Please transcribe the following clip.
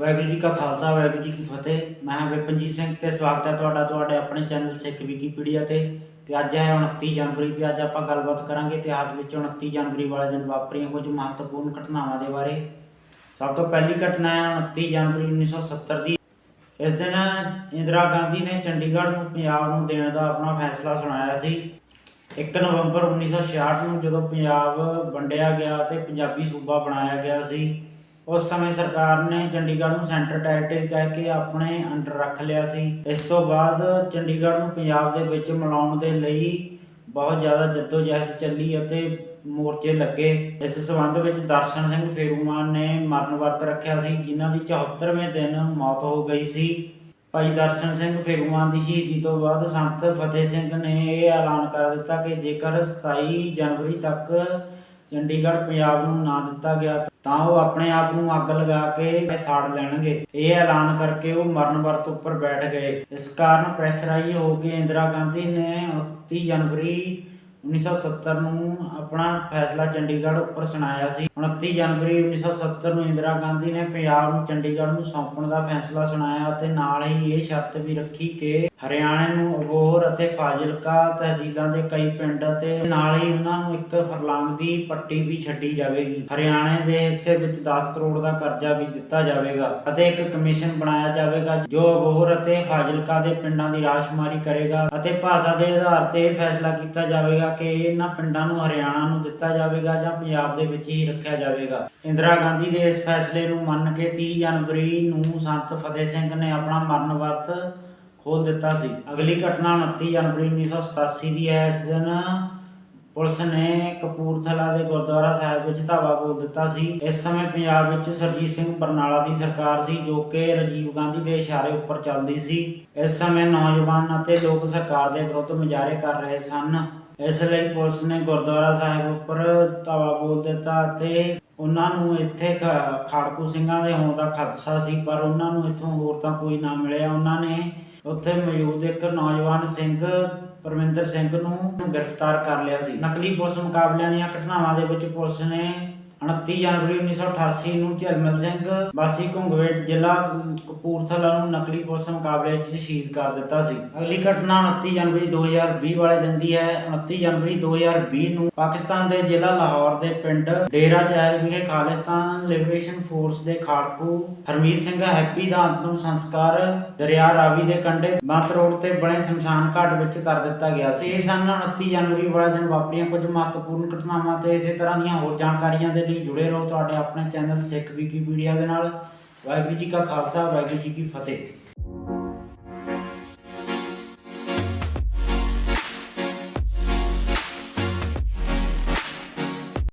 ਵਾਹਿਗੁਰੂ ਜੀ ਕਾ ਖਾਲਸਾ, ਵਾਹਿਗੁਰੂ ਜੀ ਕੀ ਫਤਿਹ। ਮੈਂ ਹਾਂ ਵਿਪਨਜੀਤ ਸਿੰਘ ਤੇ ਸਵਾਗਤ ਹੈ ਤੁਹਾਡਾ, ਤੁਹਾਡੇ ਆਪਣੇ ਚੈਨਲ ਸਿੱਖ ਵਿਕੀਪੀਡੀਆ ਤੇ। ਤੇ ਅੱਜ ਹੈ 29 ਜਨਵਰੀ ਤੇ ਅੱਜ ਆਪਾਂ ਗੱਲਬਾਤ ਕਰਾਂਗੇ ਇਤਿਹਾਸ ਵਿੱਚ 29 ਜਨਵਰੀ ਵਾਲੇ ਦਿਨ ਵਾਪਰੀਆਂ ਕੁਝ ਮਹੱਤਵਪੂਰਨ ਘਟਨਾਵਾਂ ਦੇ ਬਾਰੇ। ਸਭ ਤੋਂ ਪਹਿਲੀ ਘਟਨਾ ਹੈ 29 ਜਨਵਰੀ 1970 ਦੀ। ਇਸ ਦਿਨ ਇੰਦਰਾ ਗਾਂਧੀ ਨੇ ਚੰਡੀਗੜ੍ਹ ਨੂੰ ਪੰਜਾਬ ਨੂੰ ਦੇਣ ਦਾ ਆਪਣਾ ਫੈਸਲਾ ਸੁਣਾਇਆ ਸੀ। 1 ਨਵੰਬਰ 1966 ਨੂੰ ਜਦੋਂ ਪੰਜਾਬ ਵੰਡਿਆ ਗਿਆ ਤੇ ਪੰਜਾਬੀ ਸੂਬਾ ਬਣਾਇਆ ਗਿਆ ਸੀ। ਉਸ ਸਮੇਂ ਸਰਕਾਰ ਨੇ ਚੰਡੀਗੜ੍ਹ ਨੂੰ ਸੈਂਟਰ ਟੈਰੀਟਰੀ ਕਹਿ ਕੇ ਆਪਣੇ ਅੰਡਰ ਰੱਖ ਲਿਆ ਸੀ। ਇਸ ਤੋਂ ਬਾਅਦ ਚੰਡੀਗੜ੍ਹ ਨੂੰ ਪੰਜਾਬ ਦੇ ਵਿੱਚ ਮਿਲਾਉਣ ਦੇ ਲਈ ਬਹੁਤ ਜ਼ਿਆਦਾ ਜਹਿਦ ਚੱਲੀ ਅਤੇ ਮੋਰਚੇ ਲੱਗੇ। ਇਸ ਸਬੰਧ ਵਿੱਚ ਦਰਸ਼ਨ ਸਿੰਘ ਫੇਰੂਮਾਨ ਨੇ ਮਰਨ ਵਰਤ ਰੱਖਿਆ ਸੀ, ਜਿਨ੍ਹਾਂ ਦੀ 74ਵੇਂ ਦਿਨ ਮੌਤ ਹੋ ਗਈ ਸੀ। ਭਾਈ ਦਰਸ਼ਨ ਸਿੰਘ ਫੇਰੂਮਾਨ ਦੀ ਸ਼ਹੀਦੀ ਤੋਂ ਬਾਅਦ ਸੰਤ ਫਤਿਹ ਸਿੰਘ ਨੇ ਇਹ ਐਲਾਨ ਕਰ ਦਿੱਤਾ ਕਿ ਜੇਕਰ 27 ਜਨਵਰੀ ਤੱਕ ਚੰਡੀਗੜ੍ਹ ਪੰਜਾਬ ਨੂੰ ਨਾ ਦਿੱਤਾ ਗਿਆ ਤਾਂ ਉਹ ਆਪਣੇ ਆਪ ਨੂੰ ਅੱਗ ਲਗਾ ਕੇ ਸਾੜ ਲੈਣਗੇ। ਇਹ ਐਲਾਨ ਕਰਕੇ ਉਹ ਮਰਨ ਵਰਤ ਉੱਪਰ ਬੈਠ ਗਏ। ਇਸ ਕਾਰਨ ਪ੍ਰੈਸ਼ਰਾਈ ਹੋ ਕੇ ਇੰਦਰਾ ਗਾਂਧੀ ਨੇ 29 ਜਨਵਰੀ 1970 ਨੂੰ ਆਪਣਾ ਫੈਸਲਾ ਚੰਡੀਗੜ੍ਹ ਉੱਪਰ ਸੁਣਾਇਆ ਸੀ। 29 ਜਨਵਰੀ 1970 ਨੂੰ ਇੰਦਰਾ ਗਾਂਧੀ ਨੇ ਪੰਜਾਬ ਨੂੰ ਚੰਡੀਗੜ੍ਹ ਨੂੰ ਸੌਂਪਣ ਦਾ ਫੈਸਲਾ ਸੁਣਾਇਆ ਅਤੇ ਨਾਲ ਹੀ ਇਹ ਸ਼ਰਤ ਵੀ ਰੱਖੀ ਕਿ ਹਰਿਆਣੇ ਨੂੰ ਅਬੋਹਰ ਅਤੇ ਫਾਜ਼ਿਲਕਾ ਤਹਿਸੀਲਾਂ ਦੇ ਕਈ ਪਿੰਡ ਅਤੇ ਨਾਲ ਹੀ ਉਹਨਾਂ ਨੂੰ ਇੱਕ ਫਰਲਾਂਗ ਦੀ ਪੱਟੀ ਵੀ ਛੱਡੀ ਜਾਵੇਗੀ। ਹਰਿਆਣੇ ਦੇ ਹਿੱਸੇ ਵਿੱਚ 10 ਕਰੋੜ ਦਾ ਕਰਜ਼ਾ ਵੀ ਦਿੱਤਾ ਜਾਵੇਗਾ ਅਤੇ ਇੱਕ ਕਮਿਸ਼ਨ ਬਣਾਇਆ ਜਾਵੇਗਾ ਜੋ ਅਬੋਹਰ ਅਤੇ ਫਾਜ਼ਿਲਕਾ ਦੇ ਪਿੰਡਾਂ ਦੀ ਰਾਸ਼ਮਾਰੀ ਕਰੇਗਾ ਅਤੇ ਭਾਸ਼ਾ ਦੇ ਆਧਾਰ ਤੇ ਇਹ ਫੈਸਲਾ ਕੀਤਾ ਜਾਵੇਗਾ ਕਿ ਇਹਨਾਂ ਪਿੰਡਾਂ ਨੂੰ ਹਰਿਆਣਾ ਨੂੰ ਦਿੱਤਾ ਜਾਵੇਗਾ ਜਾਂ ਪੰਜਾਬ ਦੇ ਵਿੱਚ ਹੀ ਰੱਖਿਆ ਜਾਵੇਗਾ। ਇੰਦਰਾ ਗਾਂਧੀ ਦੇ ਇਸ ਫੈਸਲੇ ਨੂੰ ਮੰਨ ਕੇ 30 ਜਨਵਰੀ ਨੂੰ ਸੰਤ ਫਤਿਹ ਸਿੰਘ ਨੇ ਆਪਣਾ ਮਰਨ ਵਰਤ ਖੋਲ ਦਿੱਤਾ ਸੀ। ਅਗਲੀ ਘਟਨਾ 29 ਜਨਵਰੀ 1987 ਦੀ ਹੈ। ਇਸ ਦਿਨ ਪੁਲਿਸ ਨੇ ਕਪੂਰਥਲਾ ਦੇ ਗੁਰਦੁਆਰਾ ਸਾਹਿਬ ਵਿੱਚ ਧਾਵਾ ਬੋਲ ਦਿੱਤਾ ਸੀ। ਇਸ ਸਮੇਂ ਪੰਜਾਬ ਵਿੱਚ ਸਰਜੀਤ ਸਿੰਘ ਬਰਨਾਲਾ ਦੀ ਸਰਕਾਰ ਸੀ, ਜੋ ਕਿ ਰਾਜੀਵ ਗਾਂਧੀ ਦੇ ਇਸ਼ਾਰੇ ਉੱਪਰ ਚੱਲਦੀ ਸੀ। ਇਸ ਸਮੇਂ ਨੌਜਵਾਨ ਅਤੇ ਲੋਕ ਸਰਕਾਰ ਦੇ ਵਿਰੁੱਧ ਮੁਜ਼ਾਹਰੇ ਕਰ ਰਹੇ ਸਨ। ਇਸ ਲਈ ਪੁਲਿਸ ਨੇ ਗੁਰਦੁਆਰਾ ਸਾਹਿਬ ਉੱਪਰ ਧਾਵਾ ਬੋਲ ਦਿੱਤਾ ਅਤੇ ਉਹਨਾਂ ਨੂੰ ਇੱਥੇ ਖਾੜਕੂ ਸਿੰਘਾਂ ਦੇ ਹੋਣ ਦਾ ਖਦਸ਼ਾ ਸੀ, ਪਰ ਉਹਨਾਂ ਨੂੰ ਇੱਥੋਂ ਹੋਰ ਤਾਂ ਕੋਈ ਨਾ ਮਿਲਿਆ। ਉਹਨਾਂ ਨੇ ਉੱਥੇ ਮੌਜੂਦ ਇੱਕ ਨੌਜਵਾਨ ਸਿੰਘ, ਪਰਮਿੰਦਰ ਸਿੰਘ ਨੂੰ ਗ੍ਰਿਫਤਾਰ ਕਰ ਲਿਆ ਸੀ। ਨਕਲੀ ਪੁਲਿਸ ਮੁਕਾਬਲਿਆਂ ਦੀਆਂ ਘਟਨਾਵਾਂ ਦੇ ਵਿੱਚ ਪੁਲਿਸ ਨੇ 29 ਜਨਵਰੀ 1988 ਨੂੰ ਝਰਮਲ ਸਿੰਘ ਵਾਸੀ ਘੁੰਗਵੇਟ ਜ਼ਿਲ੍ਹਾ ਕਪੂਰਥਲਾ ਨੂੰ ਨਕਲੀ ਪੁਲਿਸ ਮੁਕਾਬਲੇ ਵਿੱਚ ਸ਼ਹੀਦ ਕਰ ਦਿੱਤਾ ਸੀ। ਅਗਲੀ ਘਟਨਾ 29 ਜਨਵਰੀ 2020 ਵਾਲੇ ਦਿਨ ਦੀ ਹੈ। 29 ਜਨਵਰੀ 2020 ਨੂੰ ਪਾਕਿਸਤਾਨ ਦੇ ਜ਼ਿਲ੍ਹਾ ਲਾਹੌਰ ਦੇ ਪਿੰਡ ਡੇਰਾ ਚਹਿਲ ਵਿਖੇ ਖਾਲਿਸਤਾਨ ਲਿਬਰੇਸ਼ਨ ਫੋਰਸ ਦੇ ਖਾੜਕੂ ਹਰਮੀਤ ਸਿੰਘ ਹੈਪੀ ਦਾ ਅੰਤਮ ਸੰਸਕਾਰ ਦਰਿਆ ਰਾਵੀ ਦੇ ਕੰਢੇ ਬੰਦ ਰੋਡ ਤੇ ਬਣੇ ਸ਼ਮਸ਼ਾਨ ਘਾਟ ਵਿੱਚ ਕਰ ਦਿੱਤਾ ਗਿਆ ਸੀ। ਇਹ ਸਨ 29 ਜਨਵਰੀ ਵਾਲੇ ਦਿਨ ਵਾਪਰੀਆਂ ਕੁਝ ਮਹੱਤਵਪੂਰਨ ਘਟਨਾਵਾਂ ਤੇ ਇਸੇ ਤਰ੍ਹਾਂ ਦੀਆਂ ਹੋਰ ਜਾਣਕਾਰੀਆਂ ਦੇ ਲਈ ਜੁੜੇ ਰਹੋ, ਤੁਹਾਡੇ ਆਪਣੇ ਚੈਨਲ ਸਿੱਖ ਵਿਕੀਪੀਡੀਆ ਦੇ ਨਾਲ। ਵਾਹਿਗੁਰੂ ਜੀ ਕਾ ਖਾਲਸਾ, ਵਾਹਿਗੁਰੂ ਜੀ ਕੀ ਫਤਿਹ।